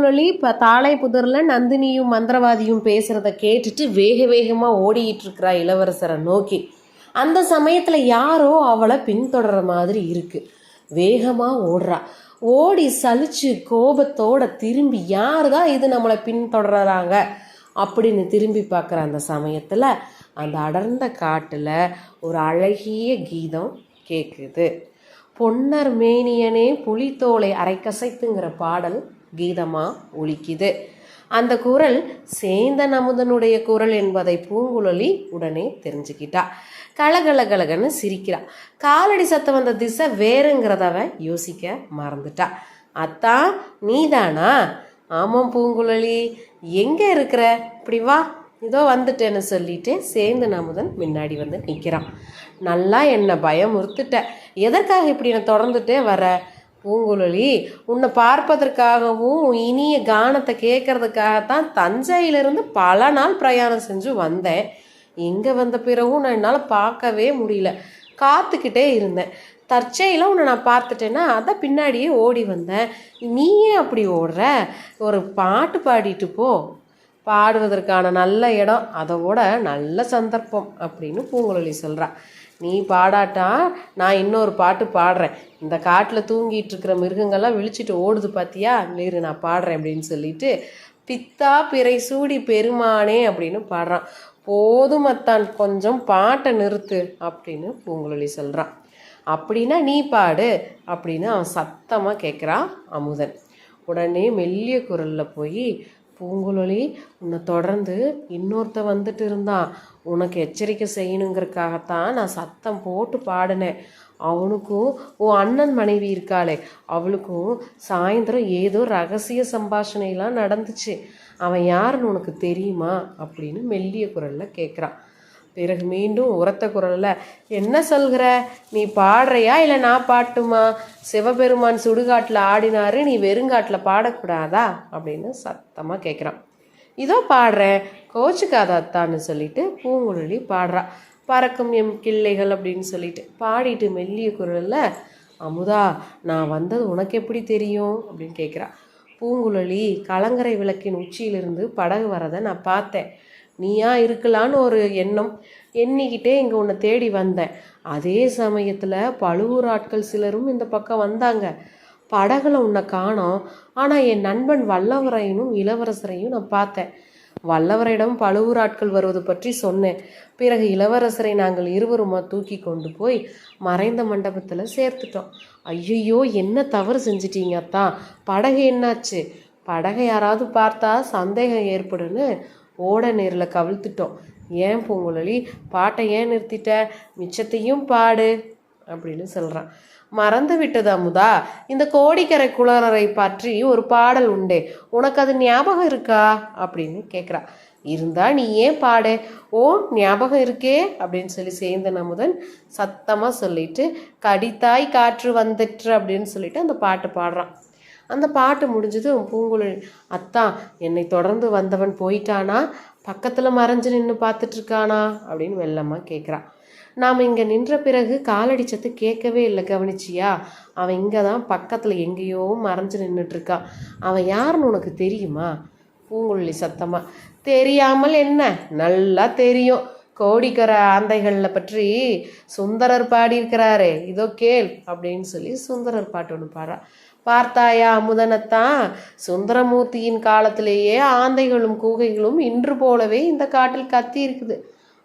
பூங்குழலி இப்போ தாளை புதரில் நந்தினியும் மந்திரவாதியும் பேசுகிறத கேட்டுட்டு வேக வேகமாக ஓடிக்கிட்டு இருக்கிறா இளவரசரை நோக்கி. அந்த சமயத்தில் யாரோ அவளை பின்தொடர்ற மாதிரி இருக்கு. வேகமாக ஓடுறா. ஓடி சலிச்சு கோபத்தோட திரும்பி யார் தான் இது நம்மளை பின்தொடர்றாங்க? அப்படின்னு திரும்பி பார்க்குற அந்த சமயத்தில் அந்த அடர்ந்த காட்டில் ஒரு அழகிய கீதம் கேட்குது பொன்னர் மேனியனே புலித்தோலை அரைக்கசைத்துங்கிற பாடல் கீதமாக ஒலிக்குது. அந்த குரல் சேந்தன் அமுதனுடைய குரல் என்பதை பூங்குழலி உடனே தெரிஞ்சுக்கிட்டா. கலகலகலகன்னு சிரிக்கிறா. காலடி சத்தம் வந்த திசை வேறுங்கிறதவ யோசிக்க மறந்துட்டா. அத்தா நீதானா? ஆமாம் பூங்குழலி. எங்கே இருக்கிற? இப்படி வா இதோ வந்துட்டேன்னு சொல்லிட்டு சேர்ந்து நமுதன் முன்னாடி வந்து நிற்கிறான் நல்லா என்னை பயமுறுத்துட்ட. எதற்காக இப்படி நான் தொடர்ந்துட்டே வர பூங்குழலி உன்னை பார்ப்பதற்காகவும் இனிய கானத்தை கேட்கறதுக்காகத்தான் தஞ்சையிலிருந்து பல நாள் பிரயாணம் செஞ்சு வந்தேன். இங்கே வந்த பிறகும் நான் என்னால் பார்க்கவே முடியல. காத்துக்கிட்டே இருந்தேன். தற்செயலாக உன்னை நான் பார்த்துட்டேன்னா அதை பின்னாடியே ஓடி வந்தேன். நீ ஏன் அப்படி ஓடுற? ஒரு பாட்டு பாடிட்டு போ. பாடுவதற்கான நல்ல இடம் அதோட நல்ல சந்தர்ப்பம் அப்படின்னு பூங்குழலி சொல்கிறா நீ பாடாட்டா? நான் இன்னொரு பாட்டு பாடுறேன். இந்த காட்டில் தூங்கிட்டு இருக்கிற மிருகங்கள்லாம் விழிச்சிட்டு ஓடுது பார்த்தியா நீரு நான் பாடுறேன் அப்படின்னு சொல்லிட்டு பித்தா பிறை சூடி பெருமானே அப்படின்னு பாடுறான். போதும் அத்தான் கொஞ்சம் பாட்டை நிறுத்து அப்படின்னு பூங்குழலி சொல்கிறான் அப்படின்னா நீ பாடு அப்படின்னு அவன் சத்தமாக கேட்குறான் அமுதன். உடனே மெல்லிய குரலில் போய் பூங்குழலி உன்னை தொடர்ந்து இன்னொருத்த வந்துட்டு இருந்தான் உனக்கு எச்சரிக்கை செய்யணுங்கிறதுக்காகத்தான் நான் சத்தம் போட்டு பாடினேன். அவனுக்கும் உன் அண்ணன் மனைவி இருக்காளே அவளுக்கும் சாயந்தரம் ஏதோ ரகசிய சம்பாஷணையெல்லாம் நடந்துச்சு. அவன் யாருன்னு உனக்கு தெரியுமா? அப்படின்னு மெல்லிய குரலில் கேட்குறான் பிறகு மீண்டும் உரத்த குரலில் என்ன சொல்கிற? நீ பாடுறியா? இல்லை நான் பாட்டுமா? சிவபெருமான் சுடுகாட்டில் ஆடினாரு நீ வெறுங்காட்டில் பாடக்கூடாதா? அப்படின்னு சத்தமாக கேட்குறான் இதோ பாடுறேன். கோச்சுக்காதாத்தான்னு சொல்லிட்டு பூங்குழலி பாடுறா. பறக்கும் எம் கிள்ளைகள் அப்படின்னு சொல்லிட்டு பாடிட்டு மெல்லிய குரலில் அமுதா நான் வந்தது உனக்கு எப்படி தெரியும்? அப்படின்னு கேட்குறா பூங்குழலி கலங்கரை விளக்கின் உச்சியிலிருந்து படகு வரதை நான் பார்த்தேன். நீயா இருக்கலான்னு ஒரு எண்ணம் எண்ணிக்கிட்டே இங்கே உன்னை தேடி வந்தேன். அதே சமயத்தில் பழுவூர் ஆட்கள் சிலரும் இந்த பக்கம் வந்தாங்க. படகுல உன்னை காணோம். ஆனால் என் நண்பன் வல்லவரையனும் இளவரசரையும் நான் பார்த்தேன். வல்லவரிடம் பழுவூர் ஆட்கள் வருவது பற்றி சொன்னேன். பிறகு இளவரசரை நாங்கள் இருவருமா தூக்கி கொண்டு போய் மறைந்த மண்டபத்தில் சேர்த்துட்டோம். ஐயையோ என்ன தவறு செஞ்சிட்டீங்க அத்தான் படகு என்னாச்சு? படகை யாராவது பார்த்தா சந்தேகம் ஏற்படுன்னு ஓட நேரில் கவிழ்த்துட்டோம். ஏன் பூங்குழலி? பாட்டை ஏன் நிறுத்திட்ட? மிச்சத்தையும் பாடு அப்படின்னு சொல்கிறான் மறந்து விட்டது அமுதா இந்த கோடிக்கரை குளறரை பற்றி ஒரு பாடல் உண்டே. உனக்கு அது ஞாபகம் இருக்கா? அப்படின்னு கேட்குறா இருந்தா நீ ஏன் பாடு? ஓ ஞாபகம் இருக்கே? அப்படின்னு சொல்லி சேந்தன் அமுதன் சத்தமாக சொல்லிட்டு கடித்தாய் காற்று வந்துட்டு அப்படின்னு சொல்லிட்டு அந்த பாட்டு பாடுறான். அந்த பாட்டு முடிஞ்சதும் பூங்குழலி. அத்தான் என்னை தொடர்ந்து வந்தவன் போயிட்டானா? பக்கத்தில் மறைஞ்சு நின்று பார்த்துட்ருக்கானா? அப்படின்னு வெள்ளமாக கேட்குறான் நாம் இங்கே நின்ற பிறகு காலடி சத்து கேட்கவே இல்லை கவனிச்சியா? அவன் இங்கே தான் பக்கத்தில் எங்கேயோ மறைஞ்சு நின்றுட்டுருக்கான் அவன் யாருன்னு உனக்கு தெரியுமா? பூங்குழலி சத்தமாக தெரியாமல் என்ன? நல்லா தெரியும். கோடிக்கரை ஆந்தைகளில் பற்றி சுந்தரர் பாடியிருக்கிறாரே இதோ கேள். அப்படின்னு சொல்லி சுந்தரர் பாட்டு ஒன்று பாடுறா. பார்த்தாயா அமுதனத்தான் சுந்தரமூர்த்தியின் காலத்திலேயே ஆந்தைகளும் கூகைகளும் இன்று போலவே இந்த காட்டில் கத்தி இருக்குது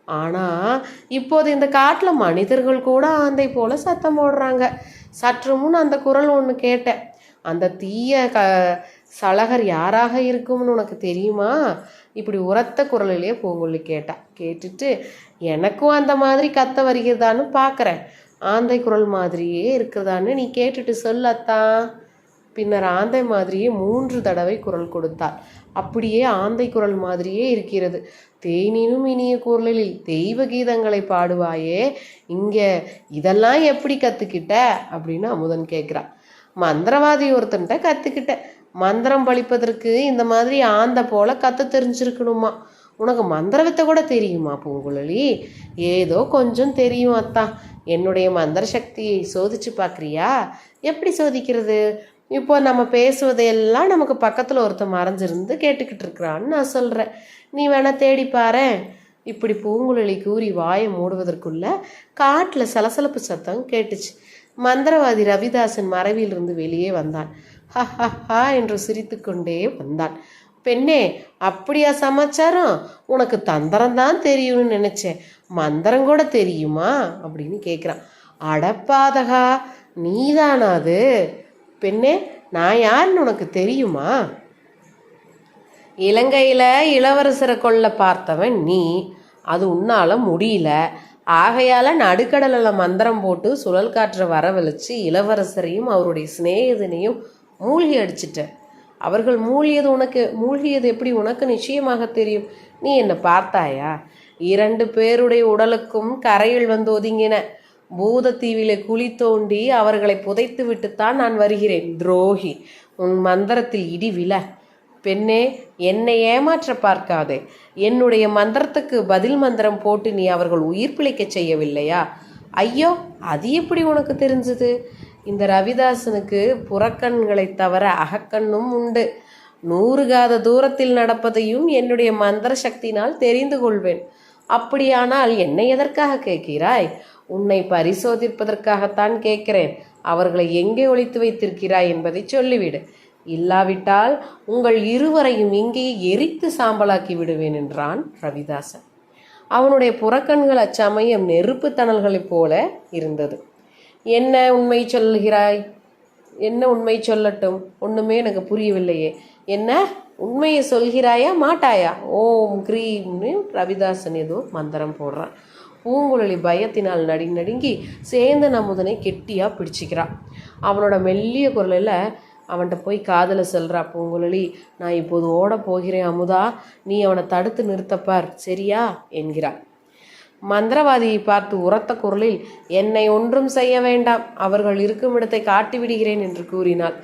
ஆனால் இப்போது இந்த காட்டில் மனிதர்கள் கூட ஆந்தை போல சத்தம் போடுறாங்க. சற்று முன் அந்த குரல் ஒன்று கேட்டேன். அந்த தீய க சலகர் யாராக இருக்கும்னு உனக்கு தெரியுமா? இப்படி உரத்த குரலிலே பூங்குழலி கேட்டா. கேட்டுட்டு எனக்கும் அந்த மாதிரி கத்த வருகிறதான்னு பார்க்குறேன் ஆந்தை குரல் மாதிரியே இருக்குதான்னு நீ கேட்டுட்டு சொல்லத்தான் பின்னர் ஆந்தை மாதிரியே மூன்று தடவை குரல் கொடுத்தாள். அப்படியே ஆந்தை குரல் மாதிரியே இருக்கிறது. தேனினும் இனிய குரலில் தெய்வ கீதங்களை பாடுவாயே இங்கே இதெல்லாம் எப்படி கற்றுக்கிட்ட அப்படின்னு அமுதன் கேட்குறான். மந்திரவாதி ஒருத்தன்ட்ட கற்றுக்கிட்டேன் மந்திரம் பழிப்பதற்கு இந்த மாதிரி ஆந்தை போல கற்று தெரிஞ்சிருக்கணுமா? உனக்கு மந்திர வித்தை கூட தெரியுமா பூங்குழலி? ஏதோ கொஞ்சம் தெரியும் அத்தா. என்னுடைய மந்திர சக்தியை சோதிச்சு பார்க்குறியா? எப்படி சோதிக்கிறது? இப்போ நம்ம பேசுவதையெல்லாம் நமக்கு பக்கத்தில் ஒருத்தன் மறைஞ்சிருந்து கேட்டுக்கிட்டு இருக்கிறான்னு நான் சொல்கிறேன் நீ வேணால் தேடிப்பாரு இப்படி பூங்குழலி கூறி வாயை மூடுவதற்குள்ள காட்டில் சலசலப்பு சத்தம் கேட்டுச்சு. மந்திரவாதி ரவிதாசன் மறைவிலிருந்து வெளியே வந்தான். ஹ ஹ ஹா என்று சிரித்துக்கொண்டே வந்தான். பெண்ணே அப்படியா சமாச்சாரம்? உனக்கு தந்திரம் தான் தெரியும்னு நினைச்சேன். மந்திரம் கூட தெரியுமா? அப்படின்னு கேட்குறான் அடப்பாதகா நீதானா அது? பெண்ணே நான் யாருன்னு உனக்கு தெரியுமா? இலங்கையில் இளவரசரை கொல்ல பார்த்தவன் நீ. அது உன்னால் முடியல. ஆகையால் நடுக்கடலில் மந்திரம் போட்டு சுழல் காற்றை வரவழைச்சு இளவரசரையும் அவருடைய சிநேகிதனையும் மூழ்கி அடிச்சிட்ட அவர்கள் மூழ்கியது உனக்கு மூழ்கியது எப்படி உனக்கு நிச்சயமாக தெரியும்? நீ என்னை பார்த்தாயா? இரண்டு பேருடைய உடலுக்கும் கரையில் வந்து ஒதுங்கின. பூதத்தீவிலே குழி தோண்டி அவர்களை புதைத்து விட்டுத்தான் நான் வருகிறேன். துரோகி உன் மந்திரத்தில் இடி விழ. பெண்ணே என்னை ஏமாற்ற பார்க்காதே. என்னுடைய மந்திரத்துக்கு பதில் மந்திரம் போட்டு நீ அவர்கள் உயிர் பிழைக்கச் செய்யவில்லையா? ஐயோ அது எப்படி உனக்கு தெரிஞ்சது? இந்த ரவிதாசனுக்கு புறக்கண்களைத் தவிர அகக்கண்ணும் உண்டு. நூறு காத தூரத்தில் நடப்பதையும் என்னுடைய மந்திர சக்தியினால் தெரிந்து கொள்வேன். அப்படியானால் என்னை எதற்காக கேட்கிறாய்? உன்னை பரிசோதிப்பதற்காகத்தான் கேட்கிறேன். அவர்களை எங்கே ஒழித்து வைத்திருக்கிறாய் என்பதை சொல்லிவிடு. இல்லாவிட்டால் உங்கள் இருவரையும் இங்கேயே எரித்து சாம்பலாக்கி விடுவேன் என்றான் ரவிதாசன். அவனுடைய புறக்கண்கள் அச்சமயம் நெருப்பு தணல்களைப் போல இருந்தது. என்ன உண்மை சொல்கிறாய் என்ன உண்மை சொல்லட்டும்? ஒன்றுமே எனக்கு புரியவில்லையே. என்ன? உண்மையை சொல்கிறாயா மாட்டாயா? ஓம் கிரீம்னு ரவிதாசன் ஏதோ மந்திரம் போடுறான். பூங்குழலி பயத்தினால் நடுங்கி நடுங்கி சேர்ந்த நமுதனை கெட்டியா பிடிச்சிக்கிறான் அவனோட மெல்லிய குரலில் அவன்கிட்ட போய் காதில் செல்கிறா பூங்குழலி நான் இப்போது ஓட போகிறேன் அமுதா. நீ அவனை தடுத்து நிறுத்தப்பார் சரியா? என்கிறாள் மந்திரவாதியை பார்த்து உரத்த குரலில் என்னை ஒன்றும் செய்ய வேண்டாம். அவர்கள் இருக்கும் இடத்தை காட்டி விடுகிறேன் என்று கூறினாள்.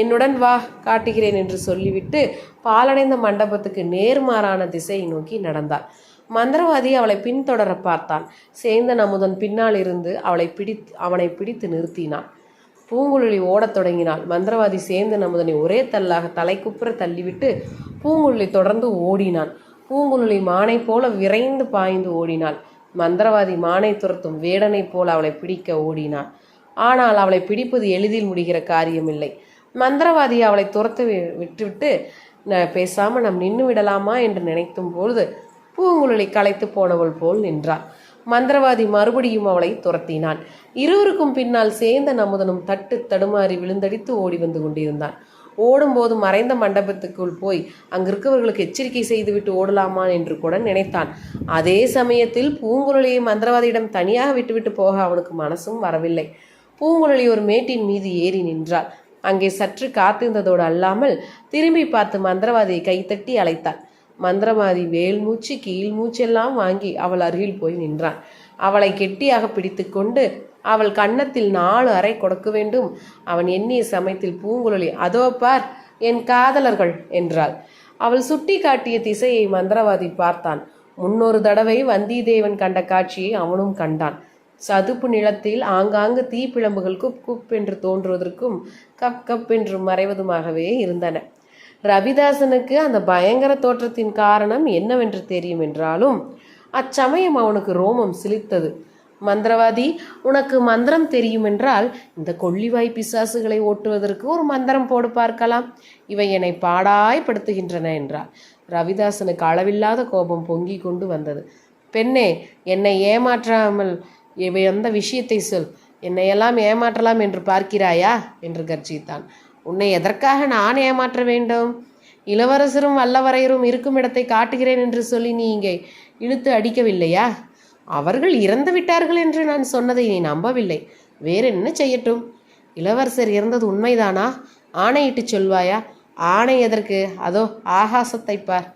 என்னுடன் வா காட்டுகிறேன் என்று சொல்லிவிட்டு பாலடைந்த மண்டபத்துக்கு நேர்மாறான திசையை நோக்கி நடந்தாள். மந்திரவாதி அவளை பின்தொடர பார்த்தான். சேந்தன் அமுதன் பின்னால் இருந்து அவளை பிடித்து அவனை பிடித்து நிறுத்தினான். பூங்குழலி ஓடத் தொடங்கினாள். மந்திரவாதி சேந்தன் அமுதனை ஒரே தள்ளாக தலைக்குப்புற தள்ளிவிட்டு பூங்குழலி தொடர்ந்து ஓடினான். பூங்குழலி மானை போல விரைந்து பாய்ந்து ஓடினாள். மந்திரவாதி மானை துரத்தும் வேடனைப் போல அவளை பிடிக்க ஓடினான் ஆனால் அவளை பிடிப்பது எளிதில் முடிகிற காரியமில்லை. மந்திரவாதி அவளை துரத்து வி- விட்டுவிட்டு "ந- நாம் நின்று விடலாமா? என்று நினைத்தும் பொழுது பூங்குழலி களைத்து போனவள் போல் நின்றாள். மந்திரவாதி மறுபடியும் அவளை துரத்தினான். இருவருக்கும் பின்னால் சேர்ந்த நமுதனும் தட்டு தடுமாறி விழுந்தடித்து ஓடி வந்து கொண்டிருந்தான். ஓடும்போது மறைந்த மண்டபத்துக்குள் போய் அங்கிருக்கவர்களுக்கு எச்சரிக்கை செய்துவிட்டு ஓடலாமா? என்று கூட நினைத்தான். அதே சமயத்தில் பூங்குழலியை மந்திரவாதியிடம் தனியாக விட்டுவிட்டு போக அவனுக்கு மனசும் வரவில்லை. பூங்குழலி ஒரு மேட்டின் மீது ஏறி நின்றாள். அங்கே சற்று காத்திருந்ததோடு அல்லாமல் திரும்பி பார்த்து மந்திரவாதியை கைத்தட்டி அழைத்தாள். மந்திரவாதி வேல் மூச்சு கீழ் மூச்செல்லாம் வாங்கி அவள் அருகில் போய் நின்றான். அவளை கெட்டியாக பிடித்துக்கொண்டு அவள் கன்னத்தில் நாலு அறை கொடுக்க வேண்டும். அவன் எண்ணிய சமயத்தில் பூங்குழலி அதோ பார் என் காதலர்கள் என்றாள். அவள் சுட்டி காட்டிய திசையை மந்திரவாதி பார்த்தான். முன்னொரு தடவை வந்தியத்தேவன் கண்ட காட்சியை அவனும் கண்டான். சதுப்பு நிலத்தில் ஆங்காங்கு தீப்பிழம்புகள் குப் குப் என்று தோன்றுவதற்கும் கப் கப் என்று மறைவதுமாகவே இருந்தன. ரவிதாசனுக்கு அந்த பயங்கர தோற்றத்தின் காரணம் என்னவென்று தெரியும் என்றாலும் அச்சமயம் அவனுக்கு ரோமம் சிலித்தது மந்திரவாதி உனக்கு மந்திரம் தெரியும் என்றால் இந்த கொள்ளிவாய் பிசாசுகளை ஓட்டுவதற்கு ஒரு மந்திரம் போடு பார்க்கலாம். இவை என்னை பாடாய்படுத்துகின்றன என்றார் ரவிதாசனுக்கு அளவில்லாத கோபம் பொங்கி கொண்டு வந்தது. பெண்ணே என்னை ஏமாற்றாமல் இவை அந்த விஷயத்தை சொல்? என்னையெல்லாம் ஏமாற்றலாம் என்று பார்க்கிறாயா? என்று கர்ஜித்தான். உன்னை எதற்காக நான் ஏமாற்ற வேண்டும்? இளவரசரும் வல்லவரையரும் இருக்கும் இடத்தை காட்டுகிறேன் என்று சொல்லி நீ இங்கே இழுத்து அடிக்கவில்லையா? அவர்கள் இறந்து விட்டார்கள் என்று நான் சொன்னதை நீ நம்பவில்லை. வேற என்ன செய்யட்டும்? இளவரசர் இறந்தது உண்மைதானா? ஆணையிட்டு சொல்வாயா? ஆணை எதற்கு? அதோ ஆகாசத்தை பார்.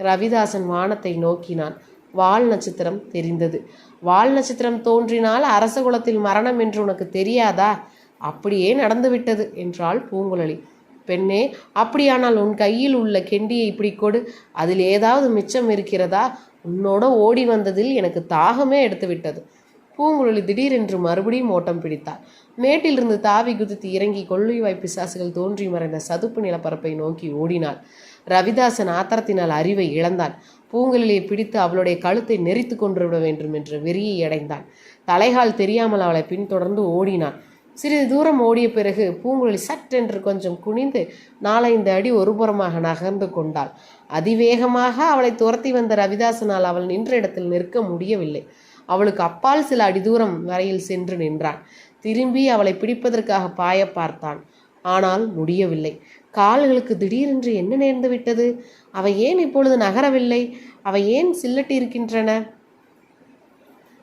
ரவிதாசன் வானத்தை நோக்கினான். வால் நட்சத்திரம் தெரிந்தது. வால் நட்சத்திரம் தோன்றினால் அரச குலத்தில் மரணம் என்று உனக்கு தெரியாதா? அப்படியே நடந்துவிட்டது என்றாள் பூங்குழலி. பெண்ணே அப்படியானால் உன் கையில் உள்ள கெண்டியை இப்படி கொடு. அதில் ஏதாவது மிச்சம் இருக்கிறதா? உன்னோட ஓடி வந்ததில் எனக்கு தாகமே எடுத்து விட்டது. பூங்குழலி திடீரென்று மறுபடியும் ஓட்டம் பிடித்தாள். மேட்டிலிருந்து தாவி குதித்து இறங்கி கொள்ளுவாய் பிசாசுகள் தோன்றி மறைந்த சதுப்பு நிலப்பரப்பை நோக்கி ஓடினாள். ரவிதாசன் ஆத்திரத்தினால் அறிவை இழந்தான் பூங்குழலியை பிடித்து அவளுடைய கழுத்தை நெறித்து கொன்று விட வேண்டும் என்ற வெறியை அடைந்தான் தலைகால் தெரியாமல் அவளை பின்தொடர்ந்து ஓடினான் சிறிது தூரம் ஓடிய பிறகு பூங்குழலி சட்டென்று கொஞ்சம் குனிந்து நாலைந்து அடி ஒருபுறமாக நகர்ந்து கொண்டாள். அதிவேகமாக அவளை துரத்தி வந்த ரவிதாசனால் அவள் நின்ற இடத்தில் நிற்க முடியவில்லை. அவளுக்கு அப்பால் சில அடி தூரம் வரையில் சென்று நின்றான். திரும்பி அவளை பிடிப்பதற்காக பாய பார்த்தான். ஆனால் முடியவில்லை. கால்களுக்கு திடீரென்று என்ன நேர்ந்து விட்டது? அவை ஏன் இப்பொழுது நகரவில்லை? அவை ஏன் சில்லட்டி இருக்கின்றன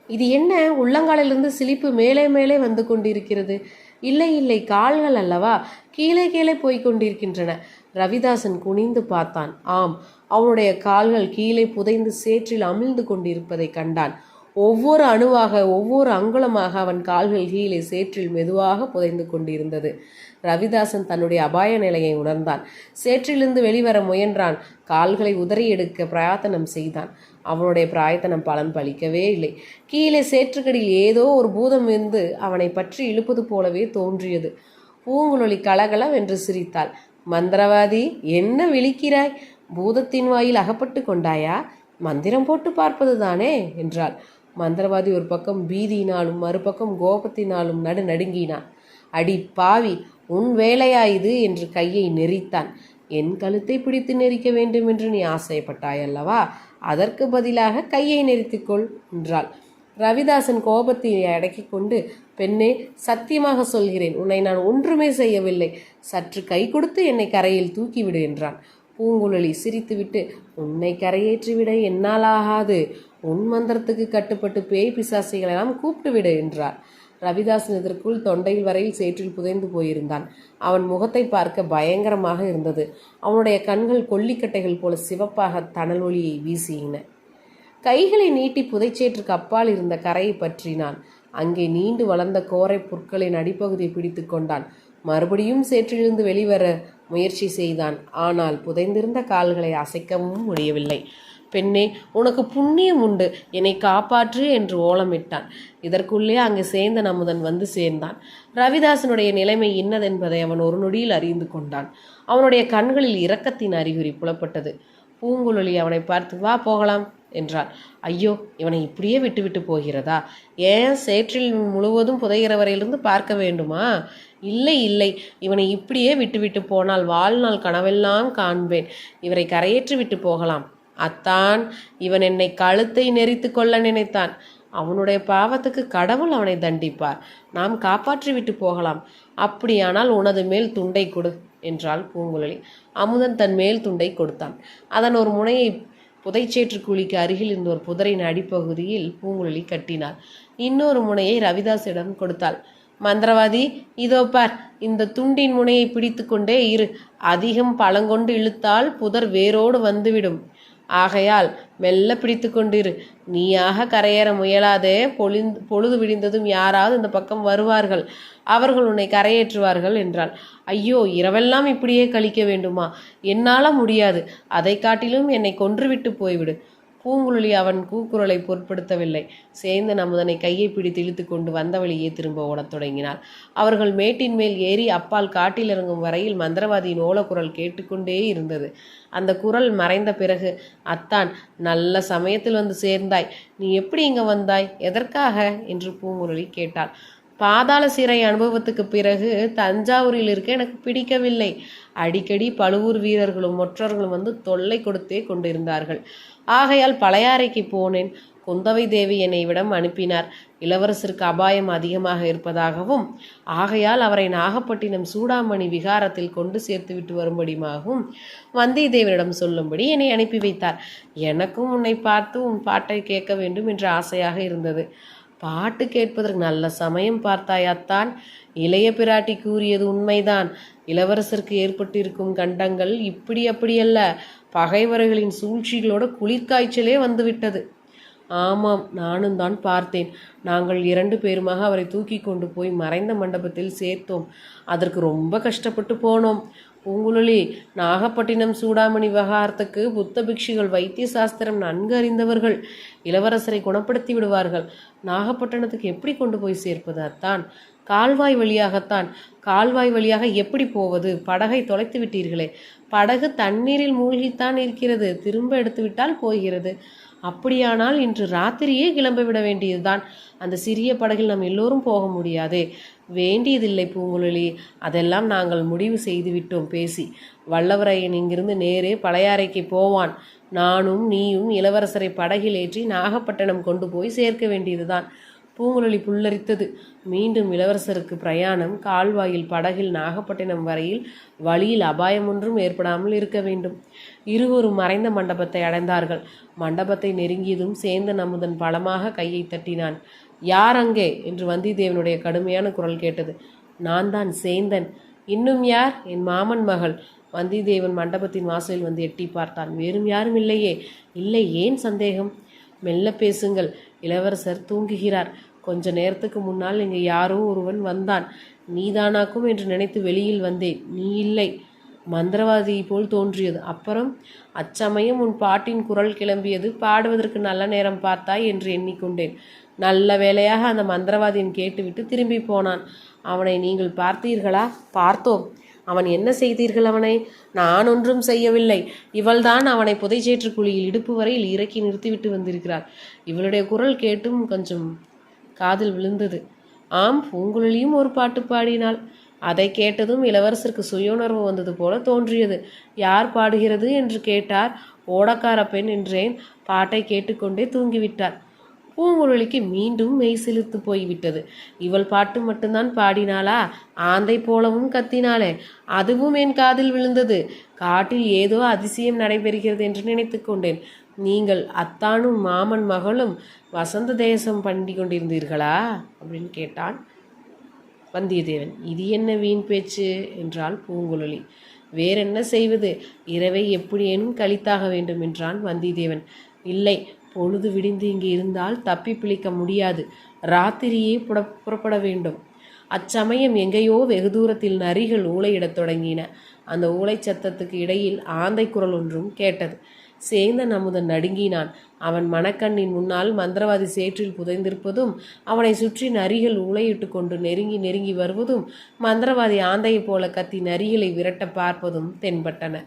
இது என்ன? உள்ளங்காலிலிருந்து சிலிப்பு மேலே மேலே வந்து கொண்டிருக்கிறது. இல்லை இல்லை கால்கள் அல்லவா? கீழே கீழே போய்க் கொண்டிருக்கின்றன. ரவிதாசன் குனிந்து பார்த்தான். ஆம் அவனுடைய கால்கள் கீழே புதைந்து சேற்றில் அமிழ்ந்து கொண்டிருப்பதை கண்டான். ஒவ்வொரு அணுவாக ஒவ்வொரு அங்குலமாக அவன் கால்கள் கீழே சேற்றில் மெதுவாக புதைந்து கொண்டிருந்தது. ரவிதாசன் தன்னுடைய அபாய நிலையை உணர்ந்தான். சேற்றிலிருந்து வெளிவர முயன்றான். கால்களை உதறி எடுக்க பிரயாத்தனம் செய்தான். அவனுடைய பிராயத்தனம் பலன் பலிக்கவே இல்லை. கீழே சேற்றுக்கடியில் ஏதோ ஒரு பூதம் இருந்து அவனை பற்றி இழுப்பது போலவே தோன்றியது. பூங்குழலி என்று சிரித்தாள். மந்திரவாதி என்ன விழிக்கிறாய்? பூதத்தின் வாயில் அகப்பட்டு கொண்டாயா? மந்திரம் போட்டு பார்ப்பது தானே என்றாள். மந்திரவாதி ஒரு பக்கம் பீதியினாலும் மறுபக்கம் கோபத்தினாலும் நடு நடுங்கினான். அடி பாவி உன் வேலையா இது? என்று கையை நெரித்தான். என் கழுத்தை பிடித்து நெரிக்க வேண்டும் என்று நீ ஆசைப்பட்டாய் அல்லவா அதற்கு பதிலாக கையை நிறுத்திக்கொள் என்றாள். ரவிதாசன் கோபத்தை அடக்கிக் கொண்டு பெண்ணே சத்தியமாக சொல்கிறேன். உன்னை நான் ஒன்றுமே செய்யவில்லை. சற்று கை கொடுத்து என்னை கரையில் தூக்கிவிடு என்றான். பூங்குழலி சிரித்துவிட்டு உன்னை கரையேற்றிவிட என்னால் ஆகாது. உன் மந்திரத்துக்கு கட்டுப்பட்டு பேய் பிசாசைகளெல்லாம் கூப்பிட்டு விடு என்றார் ரவிதாசன் இதற்குள் தொண்டையில் வரையில் சேற்றில் புதைந்து போயிருந்தான். அவன் முகத்தை பார்க்க பயங்கரமாக இருந்தது. அவனுடைய கண்கள் கொல்லிக்கட்டைகள் போல சிவப்பாக தணல் ஒளியை வீசியின கைகளை நீட்டி புதைச்சேற்றுக்கு அப்பால் இருந்த கரையை பற்றினான். அங்கே நீண்டு வளர்ந்த கோரை புற்களின் அடிப்பகுதியை பிடித்து கொண்டான். மறுபடியும் சேற்றிலிருந்து வெளிவர முயற்சி செய்தான். ஆனால் புதைந்திருந்த கால்களை அசைக்கவும் முடியவில்லை. பெண்ணே உனக்கு புண்ணியம் உண்டு. என்னை காப்பாற்று என்று ஓலமிட்டான். இதற்குள்ளே அங்கே சேர்ந்த நமுதன் வந்து சேர்ந்தான். ரவிதாசனுடைய நிலைமை இன்னதென்பதை அவன் ஒரு நொடியில் அறிந்து கொண்டான். அவனுடைய கண்களில் இரக்கத்தின் அறிகுறி புலப்பட்டது. பூங்குழலி அவனை பார்த்து வா போகலாம் என்றாள். ஐயோ இவனை இப்படியே விட்டுவிட்டு போகிறதா? ஏன் சேற்றில் முழுவதும் புதைகிறவரையிலிருந்து பார்க்க வேண்டுமா? இல்லை இல்லை. இவனை இப்படியே விட்டுவிட்டு போனால் வாழ்நாள் கனவெல்லாம் காண்பேன். இவரை கரையேற்றி விட்டு போகலாம். அத்தான் இவன் என்னை கழுத்தை நெறித்து கொள்ள நினைத்தான். அவனுடைய பாவத்துக்கு கடவுள் அவனை தண்டிப்பார். நாம் காப்பாற்றி விட்டு போகலாம். அப்படியானால் உனது மேல் துண்டை கொடு என்றாள் பூங்குழலி. அமுதன் தன் மேல் துண்டை கொடுத்தான். அதன் ஒரு முனையை புதைச்சேற்று குழிக்கு அருகில் இருந்த ஒரு புதரின் அடிப்பகுதியில் பூங்குழலி கட்டினாள். இன்னொரு முனையை ரவிதாசிடம் கொடுத்தாள். மந்திரவாதி இதோ பார் இந்த துண்டின் முனையை பிடித்து கொண்டே இரு. அதிகம் பழங்கொண்டு இழுத்தால் புதர் வேரோடு வந்துவிடும். ஆகையால் மெல்ல பிடித்து கொண்டிரு. நீயாக கரையேற முயலாதே. பொழிந்து பொழுது விடிந்ததும் யாராவது இந்த பக்கம் வருவார்கள். அவர்கள் உன்னை கரையேற்றுவார்கள் என்றாள். ஐயோ இரவெல்லாம் இப்படியே கழிக்க வேண்டுமா? என்னால முடியாது. அதை காட்டிலும் என்னை கொன்றுவிட்டு போய்விடு. பூங்குழலி அவன் கூக்குரலை பொருட்படுத்தவில்லை. சேர்ந்து நமுதனை கையை பிடித்து இழுத்து கொண்டு வந்த வழியே திரும்ப ஓடத் தொடங்கினாள். அவர்கள் மேட்டின் மேல் ஏறி அப்பால் காட்டில் இறங்கும் வரையில் மந்திரவாதியின் ஓலக்குரல் கேட்டுக்கொண்டே இருந்தது. அந்த குரல் மறைந்த பிறகு அத்தான் நல்ல சமயத்தில் வந்து சேர்ந்தாய். நீ எப்படி இங்கே வந்தாய்? எதற்காக? என்று பூங்குழலி கேட்டாள். பாதாள சிறை அனுபவத்துக்கு பிறகு தஞ்சாவூரில் இருக்க எனக்கு பிடிக்கவில்லை. அடிக்கடி பழுவூர் வீரர்களும் ஒற்றர்களும் வந்து தொல்லை கொடுத்தே கொண்டிருந்தார்கள். ஆகையால் பழையாறைக்கு போனேன். குந்தவை தேவி என்னை விடம் அனுப்பினார். இளவரசருக்கு அபாயம் அதிகமாக இருப்பதாகவும் ஆகையால் அவரை நாகப்பட்டினம் சூடாமணி விகாரத்தில் கொண்டு சேர்த்து விட்டு வரும்படியுமாகவும் வந்தியத்தேவனிடம் சொல்லும்படி என்னை அனுப்பி வைத்தார். எனக்கும் உன்னை பார்த்து உன் பாட்டை கேட்க வேண்டும் என்ற ஆசையாக இருந்தது. பாட்டு கேட்பதற்கு நல்ல சமயம் பார்த்தாயாத்தான். இளைய பிராட்டி கூறியது உண்மைதான். இளவரசருக்கு ஏற்பட்டிருக்கும் கண்டங்கள் இப்படி அப்படியல்ல. பகைவர்களின் சூழ்ச்சிகளோட குளிர்காய்ச்சலே வந்துவிட்டது. ஆமாம் நானும் தான் பார்த்தேன். நாங்கள் இரண்டு பேருமாக அவரை தூக்கி கொண்டு போய் மறைந்த மண்டபத்தில் சேர்த்தோம். அதற்கு ரொம்ப கஷ்டப்பட்டு போனோம். பூங்குழலி நாகப்பட்டினம் சூடாமணி விவகாரத்துக்கு புத்த பிக்ஷுகள் வைத்திய சாஸ்திரம் நன்கு அறிந்தவர்கள். இளவரசரை குணப்படுத்தி விடுவார்கள். நாகப்பட்டினத்துக்கு எப்படி கொண்டு போய் சேர்ப்பது அத்தான் கால்வாய் வழியாகத்தான். கால்வாய் வழியாக எப்படி போவது? படகை தொலைத்து விட்டீர்களே. படகு தண்ணீரில் மூழ்கித்தான் இருக்கிறது. திரும்ப எடுத்துவிட்டால் போகிறது. அப்படியானால் இன்று ராத்திரியே கிளம்ப விட வேண்டியதுதான். அந்த சிறிய படகில் நாம் எல்லோரும் போக முடியாது. வேண்டியதில்லை பூங்குழலி. அதெல்லாம் நாங்கள் முடிவு செய்துவிட்டோம். பேசி. வல்லவரையன் இங்கிருந்து நேரே பழையாறைக்கு போவான். நானும் நீயும் இளவரசரை படகில் ஏற்றி நாகப்பட்டினம் கொண்டு போய் சேர்க்க வேண்டியதுதான். பூங்குழலி புல்லரித்தது. மீண்டும் இளவரசருக்கு பிரயாணம். கால்வாயில் படகில் நாகப்பட்டினம் வரையில் வழியில் அபாயம் ஒன்றும் ஏற்படாமல் இருக்க வேண்டும். இருவரும் மறைந்த மண்டபத்தை அடைந்தார்கள். மண்டபத்தை நெருங்கியதும் சேந்தன் அமுதன் பலமாக கையை தட்டினான். யார் அங்கே? என்று வந்திதேவனுடைய கடுமையான குரல் கேட்டது. நான் தான் சேந்தன். இன்னும் யார்? என் மாமன் மகள். வந்திதேவன் மண்டபத்தின் வாசலில் வந்து எட்டி பார்த்தான். வேறும் யாரும் இல்லையே. இல்லை ஏன் சந்தேகம்? மெல்ல பேசுங்கள். இளவரசர் தூங்குகிறார். கொஞ்ச நேரத்துக்கு முன்னால் இங்கே யாரோ ஒருவன் வந்தான். நீதானாக்கும் என்று நினைத்து வெளியில் வந்தேன். நீ இல்லை. மந்திரவாதியை போல் தோன்றியது. அப்புறம் அச்சமயம் உன் பாட்டின் குரல் கிளம்பியது. பாடுவதற்கு நல்ல நேரம் பார்த்தாய் என்று எண்ணிக்கொண்டேன். நல்ல வேளையாக அந்த மந்திரவாதியின் கேட்டுவிட்டு திரும்பி போனான். அவனை நீங்கள் பார்த்தீர்களா? பார்த்தோம். அவன் என்ன செய்தீர்கள் அவனை? நான் ஒன்றும் செய்யவில்லை. இவள்தான் அவனை புதைச்சேற்று குழியில் இடுப்பு வரையில் இறக்கி நிறுத்திவிட்டு வந்திருக்கிறார் இவளுடைய குரல் கேட்டும் கொஞ்சம் காதில் விழுந்தது. ஆம் பூங்குழலியும் ஒரு பாட்டு பாடினாள். அதை கேட்டதும் இளவரசருக்கு சுயுணர்வு வந்தது போல தோன்றியது. யார் பாடுகிறது? என்று கேட்டார். ஓடக்கார பெண் என்றேன். பாட்டை கேட்டுக்கொண்டே தூங்கிவிட்டார். பூங்குழலிக்கு மீண்டும் மெய் செலுத்து போய்விட்டது. இவள் பாட்டு மட்டும்தான் பாடினாளா? ஆந்தை போலவும் கத்தினாளே. அதுவும் என் காதில் விழுந்தது. காட்டில் ஏதோ அதிசயம் நடைபெறுகிறது என்று நினைத்து கொண்டேன். நீங்கள் அத்தானும் மாமன் மகளும் வசந்த தேசம் பண்ணி கொண்டிருந்தீர்களா அப்படின்னு கேட்டான் வந்தியத்தேவன். இது என்ன வீண் பேச்சு? என்றாள் பூங்குழலி. வேறென்ன செய்வது? இரவை எப்படியேனும் கழித்தாக வேண்டும் என்றான் வந்தியத்தேவன். இல்லை பொழுது விடிந்து இங்கு இருந்தால் தப்பி பிழைக்க முடியாது. ராத்திரியே புட புறப்பட வேண்டும். அச்சமயம் எங்கேயோ வெகு தூரத்தில் நரிகள் ஊளையிடத் தொடங்கின. அந்த ஊளை சத்தத்துக்கு இடையில் ஆந்தை குரல் ஒன்றும் கேட்டது. சேந்தன் அமுதன் நடுங்கினான். அவன் மணக்கண்ணின் முன்னால் மந்திரவாதி சேற்றில் புதைந்திருப்பதும் அவனை சுற்றி நரிகள் உலையிட்டு கொண்டு நெருங்கி நெருங்கி வருவதும் மந்திரவாதி ஆந்தையைப் போல கத்தி நரிகளை விரட்ட பார்ப்பதும் தென்பட்டன.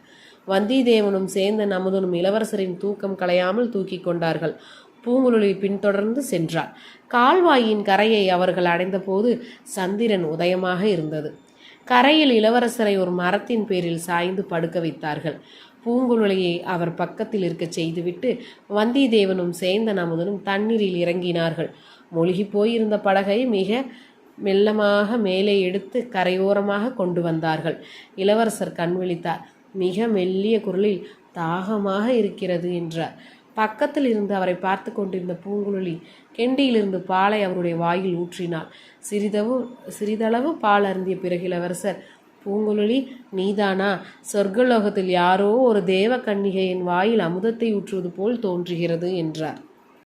வந்தியத்தேவனும் சேந்தன் அமுதனும் இளவரசரின் தூக்கம் கலையாமல் தூக்கி கொண்டார்கள். பூங்குழலி பின்தொடர்ந்து சென்றாள். கால்வாயின் கரையை அவர்கள் அடைந்தபோது சந்திரன் உதயமாக இருந்தது. கரையில் இளவரசரை ஒரு மரத்தின் பேரில் சாய்ந்து படுக்க வைத்தார்கள். பூங்குழலியை அவர் பக்கத்தில் இருக்கச் செய்துவிட்டு வந்தியத்தேவனும் சேந்தன் அமுதனும் தண்ணீரில் இறங்கினார்கள். மூழ்கி போயிருந்த படகை மிக மெல்லமாக மேலே எடுத்து கரையோரமாக கொண்டு வந்தார்கள். இளவரசர் கண் விழித்தார். மிக மெல்லிய குரலில் தாகமாக இருக்கிறது என்றார். பக்கத்தில் இருந்து அவரை பார்த்து கொண்டிருந்த பூங்குழலி கெண்டியிலிருந்து பாலை அவருடைய வாயில் ஊற்றினாள். சிறிதவு சிறிதளவு பால் அருந்திய பிறகு இளவரசர் பூங்குழலி நீதானா? சொர்க்கலோகத்தில் யாரோ ஒரு தேவ கன்னிகையின் வாயில் அமுதத்தை ஊற்றுவது போல் தோன்றுகிறது என்றார்.